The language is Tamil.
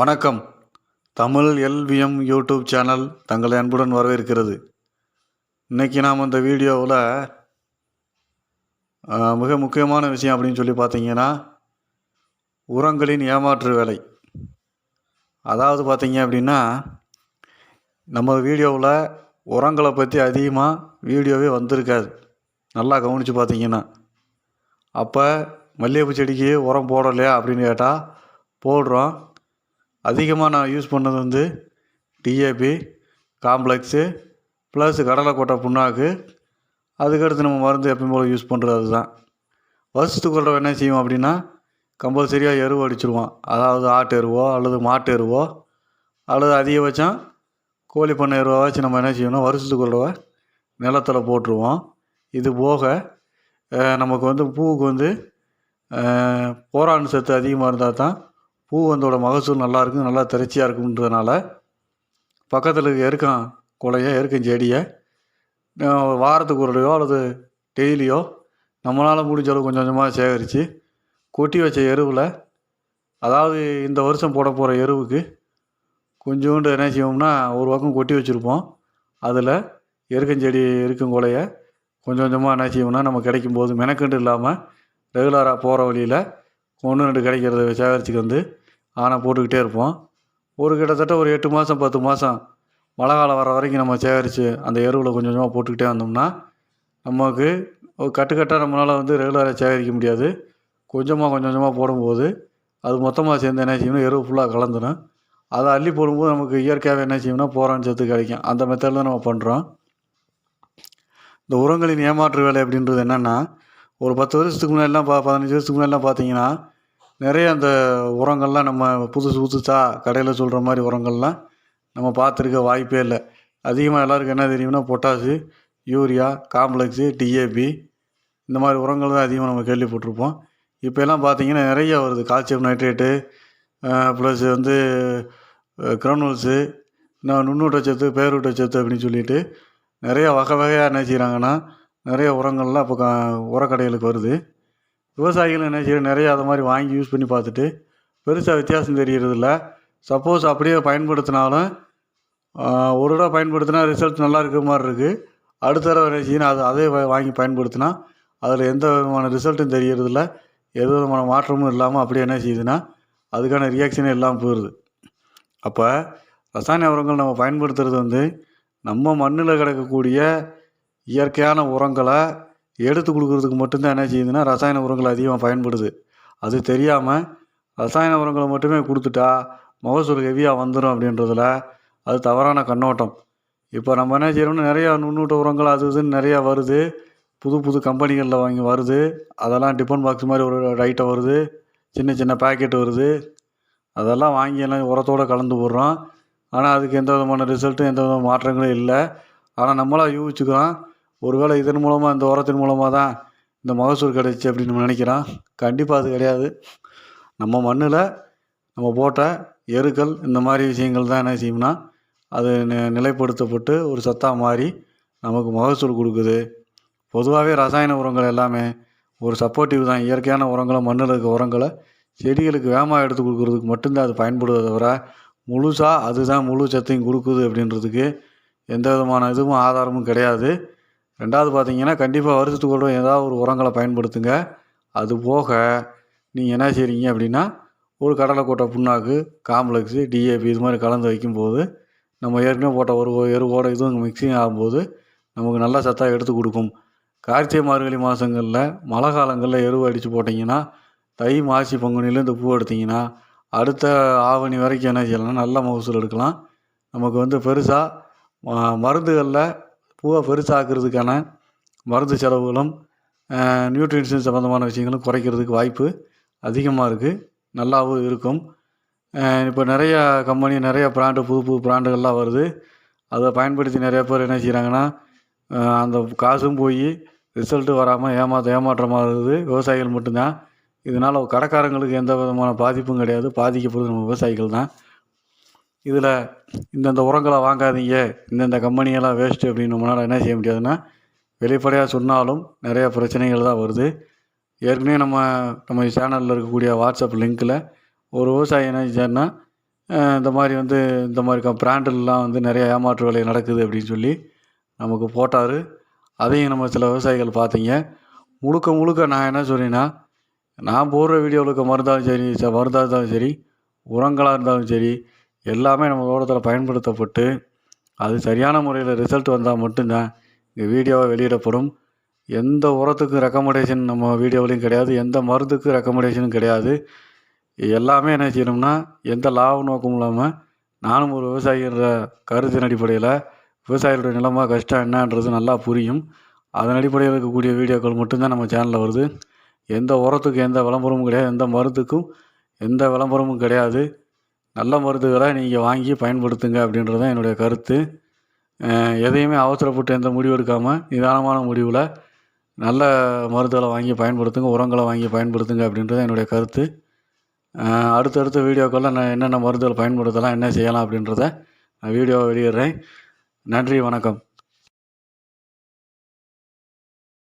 வணக்கம். தமிழ் எல்விஎம் யூடியூப் சேனல் தங்களை அன்புடன் வரவேற்கிறது. இன்றைக்கி நாம் இந்த வீடியோவில் மிக முக்கியமான விஷயம் அப்படின்னு சொல்லி பார்த்தீங்கன்னா உரங்களின் ஏமாற்று வேலை. அதாவது பார்த்தீங்க அப்படின்னா நம்ம வீடியோவில் உரங்களை பற்றி அதிகமாக வீடியோவே வந்திருக்காது. நல்லா கவனித்து பார்த்தீங்கன்னா. அப்போ மல்லிகைப்பூ செடிக்கு உரம் போடலையா அப்படின்னு கேட்டால் போடுறோம். அதிகமாக நான் யூஸ் பண்ணது வந்து டிஏபி காம்ப்ளெக்ஸு ப்ளஸ் கடலைக்கொட்டை புண்ணாக்கு. அதுக்கடுத்து நம்ம மருந்து எப்பயும் போல் யூஸ் பண்ணுறது அதுதான். வருஷத்துக்கு ஒரு என்ன செய்வோம் அப்படின்னா கம்பல்சரியாக எருவு அடிச்சிருவோம் அதாவது ஆட்டு எருவோ அல்லது மாட்டு எருவோ அல்லது அதிகபட்சம் கோழி பண்ணை வச்சு நம்ம என்ன செய்யணும் வருஷத்துக்கு ஒரு நிலத்தில் போட்டுருவோம். இது போக நமக்கு வந்து பூவுக்கு வந்து போராண் போரான் சத்து அதிகமாக இருந்தால் தான் பூ வந்தோட மகசூல் நல்லா இருக்கும் நல்லா திரச்சியாக இருக்குன்றதுனால பக்கத்தில் இருக்க எருக்கம் குலைய எருக்கம் செடியை வாரத்துக்கு ஒரு அல்லது டெய்லியோ நம்மளால் முடிஞ்ச அளவு கொஞ்சம் கொஞ்சமாக சேகரித்து கொட்டி வச்ச எருவில் அதாவது இந்த வருஷம் போட போகிற எருவுக்கு கொஞ்சோண்டு என்ன செய்வோம்னா ஒரு பக்கம் கொட்டி வச்சுருப்போம். அதில் எருக்கஞ்செடி இருக்கும் குலைய கொஞ்சம் கொஞ்சமாக என்ன செய்வோம்னா நம்ம கிடைக்கும் போது மெனக்கெண்டு இல்லாமல் ரெகுலராக போகிற வழியில் ஒன்று ரெண்டு கிடைக்கிறத சேகரிச்சுக்கு வந்து ஆனால் போட்டுக்கிட்டே இருப்போம். ஒரு கிட்டத்தட்ட ஒரு எட்டு மாதம் பத்து மாதம் மழை காலம் வர வரைக்கும் நம்ம சேகரித்து அந்த எருவில் கொஞ்சம் கொஞ்சமாக போட்டுக்கிட்டே வந்தோம்னா நமக்கு ஒரு கட்டுக்கட்டாக நம்மளால் வந்து ரெகுலராக சேகரிக்க முடியாது. கொஞ்சமாக கொஞ்சம் கொஞ்சமாக போடும்போது அது மொத்தமாக சேர்ந்து என்ன செய்யணும்? எருவு ஃபுல்லாக கலந்துடும் அதை அள்ளி போடும்போது நமக்கு இயற்கையாகவே என்ன செய்யணும்னா போரான் சத்து கிடைக்கும். அந்த மெத்தடில் நம்ம பண்ணுறோம் இந்த உரங்களின் ஏமாற்று வேலை அப்படின்றது என்னென்னா ஒரு பத்து வருஷத்துக்கு முன்னாடிலாம் பா பதினஞ்சு வருஷத்துக்கு முன்னாடிலாம் பார்த்தீங்கன்னா நிறைய அந்த உரங்கள்லாம் நம்ம புதுசு புதுசாக கடையில் சொல்கிற மாதிரி உரங்கள்லாம் நம்ம பார்த்துருக்க வாய்ப்பே இல்லை. அதிகமாக எல்லாருக்கும் என்ன தெரியும்னா பொட்டாசு யூரியா காம்ப்ளெக்ஸு டிஏபி இந்த மாதிரி உரங்கள் தான் அதிகமாக நம்ம கேள்விப்பட்டிருப்போம். இப்போ பார்த்திங்கன்னா பார்த்தீங்கன்னா நிறைய வருது. கால்சியம் நைட்ரேட்டு ப்ளஸ் வந்து கிரனுல்ஸு இன்னும் நுண்ணூட்டச்சத்து பேரூட்டச்சத்து அப்படின்னு சொல்லிட்டு நிறைய வகை வகையாக என்ன செய்கிறாங்கன்னா நிறைய உரங்கள்லாம் இப்போ க உரக்கடைகளுக்கு வருது. விவசாயிகள் என்ன செய்யணும் நிறைய அதை மாதிரி வாங்கி யூஸ் பண்ணி பார்த்துட்டு பெருசாக வித்தியாசம் தெரியறதில்ல. சப்போஸ் அப்படியே பயன்படுத்தினாலும் ஒரு தடவை பயன்படுத்தினா ரிசல்ட் நல்லா இருக்கிற மாதிரி இருக்குது அடுத்த தடவை என்ன செய்யணும் அது அதே வாங்கி பயன்படுத்தினா அதில் எந்த விதமான ரிசல்ட்டும் தெரியறதில்ல. எந்த விதமான மாற்றமும் இல்லாமல் அப்படியே என்ன செய்யுதுன்னா அதுக்கான ரியாக்ஷனே இல்லாமல் போயிடுது அப்போ ரசாயன உரங்கள் நம்ம பயன்படுத்துறது வந்து நம்ம மண்ணில் கிடக்கக்கூடிய இயற்கையான உரங்களை எடுத்து கொடுக்கறதுக்கு மட்டும்தான் என்ன செய்யுதுன்னா ரசாயன உரங்கள் அதிகமாக பயன்படுது. அது தெரியாமல் ரசாயன உரங்களை மட்டுமே கொடுத்துட்டா மகசூல் ஹெவியாக வந்துடும் அப்படின்றதுல அது தவறான கண்ணோட்டம். இப்போ நம்ம என்ன செய்யறோம்னா நிறையா நுண்ணூட்ட உரங்கள் அது இதுன்னு நிறையா வருது. புது புது கம்பெனிகளில் வாங்கி வருது. அதெல்லாம் டிஃபன் பாக்ஸ் மாதிரி ஒரு ஐட்டம் வருது. சின்ன சின்ன பேக்கெட் வருது. அதெல்லாம் வாங்கி எல்லாம் உரத்தோடு கலந்து போடுறோம். ஆனால் அதுக்கு எந்த விதமான ரிசல்ட்டும் எந்த விதமான மாற்றங்களும் இல்லை. ஆனால் நம்மளாக யூகிச்சுக்கிறோம் ஒருவேளை இதன் மூலமாக இந்த உரத்தின் மூலமாக தான் இந்த மகசூல் கிடைச்சி அப்படின்னு நம்ம நினைக்கிறோம். கண்டிப்பாக அது கிடையாது. நம்ம மண்ணில் நம்ம போட்ட எருக்கள் இந்த மாதிரி விஷயங்கள் தான் என்ன செய்யும்னா அது நிலைப்படுத்தப்பட்டு ஒரு சத்தாக மாறி நமக்கு மகசூல் கொடுக்குது. பொதுவாகவே ரசாயன உரங்கள் எல்லாமே ஒரு சப்போர்ட்டிவ் தான். இயற்கையான உரங்களை மண்ணில் இருக்க உரங்களை செடிகளுக்கு வேகமாக எடுத்து கொடுக்குறதுக்கு மட்டும்தான் அது பயன்படுவதை தவிர முழுசாக அதுதான் முழு சத்தையும் கொடுக்குது அப்படின்றதுக்கு எந்த விதமான இதுவும் ஆதாரமும் கிடையாது. ரெண்டாவது பார்த்தீங்கன்னா கண்டிப்பாக வருஷத்துக்கு ஒரு ஏதாவது ஒரு உரங்களை பயன்படுத்துங்க. அது போக நீங்கள் என்ன செய்கிறீங்க அப்படின்னா ஒரு கடலைக்கொட்டை புண்ணாக்கு காம்ப்ளெக்ஸு டிஏபி இது மாதிரி கலந்து வைக்கும்போது நம்ம ஏற்கனவே போட்ட ஒரு எருவோட இதுவும் மிக்சிங் ஆகும்போது நமக்கு நல்ல சத்தாக எடுத்து கொடுக்கும். கார்த்திகை மார்கழி மாதங்களில் மழை காலங்களில் எருவு அடித்து போட்டிங்கன்னா தை மாசி பங்குனியில் இந்த பூ எடுத்திங்கன்னா அடுத்த ஆவணி வரைக்கும் என்ன செய்யலாம்னா நல்ல மகசூல் எடுக்கலாம். நமக்கு வந்து பெருசாக மருந்துகளில் பூவை பெருசாக்குறதுக்கான மருந்து செலவுகளும் நியூட்ரிஷன் சம்மந்தமான விஷயங்களும் குறைக்கிறதுக்கு வாய்ப்பு அதிகமாக இருக்குது நல்லாவும் இருக்கும். இப்போ நிறைய கம்பெனி நிறைய பிராண்டு புது புது பிராண்டுகள்லாம் வருது. அதை பயன்படுத்தி நிறைய பேர் என்ன செய்கிறாங்கன்னா அந்த காசும் போய் ரிசல்ட்டு வராமல் ஏமாத்த ஏமாற்றமாக இருக்குது விவசாயிகள் மட்டும்தான். இதனால் கடைக்காரங்களுக்கு எந்த விதமான பாதிப்பும் கிடையாது. பாதிக்கப்படுறது நம்ம விவசாயிகள் தான். இதில் இந்தந்த உரங்களை வாங்காதீங்க இந்தந்த கம்பெனியெல்லாம் வேஸ்ட்டு அப்படின்னு நம்மளால் என்ன செய்ய முடியாதுன்னா வெளிப்படையாக சொன்னாலும் நிறைய பிரச்சனைகள் தான் வருது. ஏற்கனவே நம்ம நம்ம சேனலில் இருக்கக்கூடிய வாட்ஸ்அப் லிங்க்கில் ஒரு விவசாயி என்ன செஞ்சார்னா இந்த மாதிரி வந்து இந்த மாதிரி க வந்து நிறைய ஏமாற்று வேலை நடக்குது அப்படின்னு சொல்லி நமக்கு போட்டார். அதையும் நம்ம சில விவசாயிகள் பார்த்தீங்க. முழுக்க முழுக்க நான் என்ன சொல்கிறேன்னா நான் போடுற வீடியோவுக்கு மருந்தாலும் சரி ச- மருந்தாக இருந்தாலும் சரி உரங்களாக இருந்தாலும் சரி எல்லாமே நம்ம தோட்டத்தில் பயன்படுத்தப்பட்டு அது சரியான முறையில் ரிசல்ட் வந்தால் மட்டும்தான் இந்த வீடியோவை வெளியிடப்படும். எந்த உரத்துக்கும் ரெக்கமெண்டேஷன் நம்ம வீடியோவிலையும் கிடையாது எந்த மருந்துக்கும் ரெக்கமெண்டேஷனும் கிடையாது. எல்லாமே என்ன செய்யணும்னா எந்த லாப நோக்கமும் இல்லாமல் நானும் ஒரு விவசாயின்ற கருத்தின் அடிப்படையில் விவசாயிகளுடைய நிலைமை கஷ்டம் என்னன்றது நல்லா புரியும். அதன் அடிப்படையில் இருக்கக்கூடிய வீடியோக்கள் மட்டும்தான் நம்ம சேனலில் வருது. எந்த உரத்துக்கு எந்த விளம்பரமும் கிடையாது எந்த மருந்துக்கும் எந்த விளம்பரமும் கிடையாது. நல்ல மருந்துகளை நீங்கள் வாங்கி பயன்படுத்துங்க அப்படின்றது தான் என்னுடைய கருத்து. எதையுமே அவசரப்பட்டு எந்த முடிவு எடுக்காமல் நிதானமான முடிவில் நல்ல மருந்துகளை வாங்கி பயன்படுத்துங்க உரங்களை வாங்கி பயன்படுத்துங்க அப்படின்றது என்னுடைய கருத்து. அடுத்தடுத்த வீடியோக்களில் நான் என்னென்ன மருந்துகள் பயன்படுத்தலாம் என்ன செய்யலாம் அப்படின்றத நான் வீடியோவை வெளியிடுறேன். நன்றி வணக்கம்.